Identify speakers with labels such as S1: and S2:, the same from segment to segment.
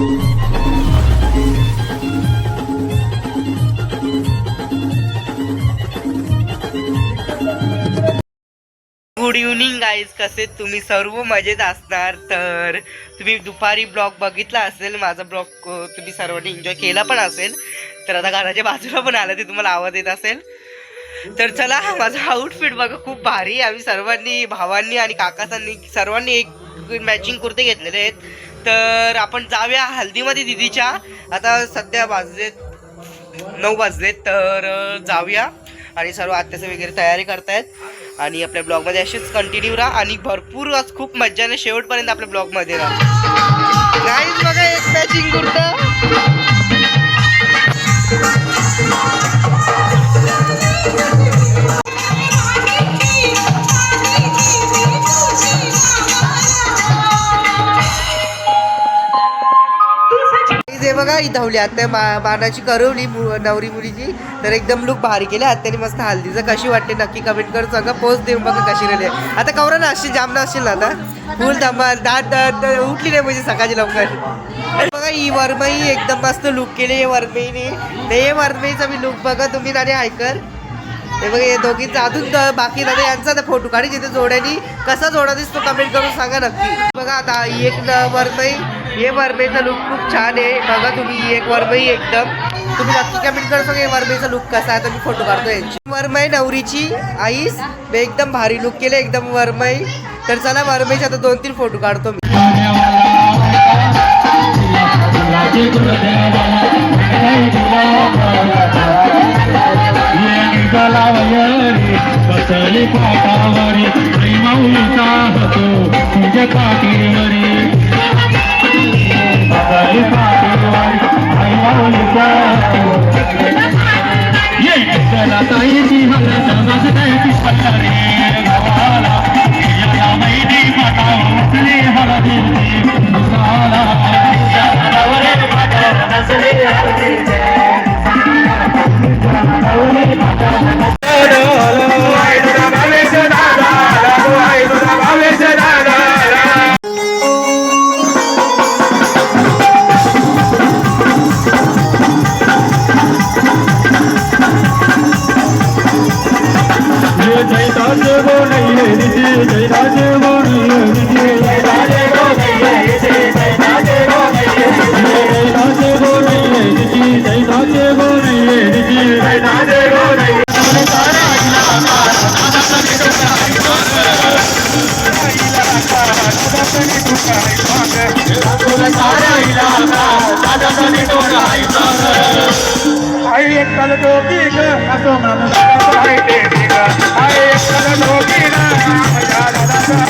S1: Good evening guys कसे तुम्ही? सर्व मजेत असणार तर तुम्ही दुपारी ब्लॉग बघितला असेल माझा ब्लॉग तुम्ही सर्वांनी एन्जॉय केला पण असेल तर आता घराच्या बाजूला पण आलं ते तुम्हाला आवाज येत असेल. तर चला माझा आउटफिट बघा खूप भारी आम्ही सर्वांनी भावांनी आणि काकासांनी सर्वांनी एक मॅचिंग कुर्ते घेतलेले आहेत. तर आपण जाऊया हल्दीमध्ये दिदीच्या. आता सध्या वाजलेत नऊ वाजलेत तर जाऊया. आणि सर्व आत्याचं वगैरे तयारी करतायत. आणि आपल्या ब्लॉगमध्ये असेच कंटिन्यू राहा. आणि भरपूर आज खूप मज्जा शेवटपर्यंत आपल्या ब्लॉगमध्ये राहा. नाही बघा एक मॅचिंग कुर्ता ते धावली. आता मा- मानाची करवली मु- नवरी मुलीची. तर एकदम लुक भारी केले. आत्याने मस्त हल्दीचं कशी वाटते नक्की कमेंट कर सांगा. पोस्ट देऊन बघा कशी राहिली आता कवरा ना अशी जामना असेल ना आता. फुल थांबा. दात उठली नाही म्हणजे सकाळची लवकर. बघा ही वरमई एकदम मस्त लुक केली आहे वरमईने. ते हे वरमईचा मी लुक बघा. तुम्ही आणि ऐकर हे बघा हे दोघींचा अजून बाकी दादा यांचा ना फोटो काढी जिथे जोड्यानी. कसा जोडा दिसतो कमेंट करून सांगा नक्की. बघा आता एक न- वरमई. हे वरमईचा लुक खूप छान आहे. बघा तुम्ही एक वरमई एकदम. तुम्ही नक्की कमेंट करू हे वरमईचा लुक कसा आहे तर मी फोटो काढतो यांची आहे नवरीची आईस. मी एकदम भारी लुक केले एकदम वरमई तर चला वरमईचे आता दोन तीन फोटो काढतो मी.
S2: जयदास बोलैये निजे जयदास बोलैये निजे जयदास बोलैये Thank you.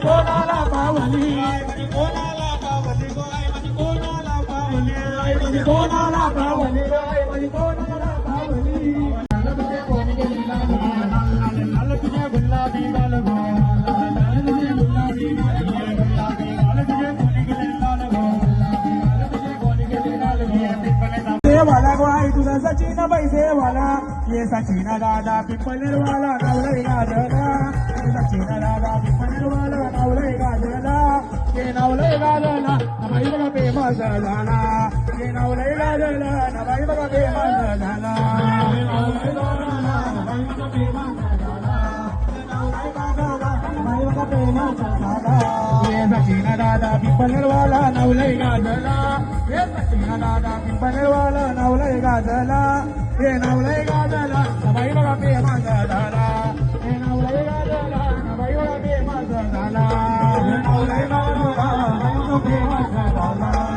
S2: कोणाला पावली. कोणाला पावली. सचिन पैसे वाला. ये सचिन दादा पिंपलेर वाला नवरा ये सचिन नवलय गाजला. ये नवलय गाजला नबाई बघा फेमस झाला ये नवलय गाजला नबाई बघा फेमस झाला सचिन दादा पिंपलेर नवलय गाजला ये सचिन दादा पिंपलेर नवलय गाजला हे नवलय गाजला नबाई बघा फेमस झाला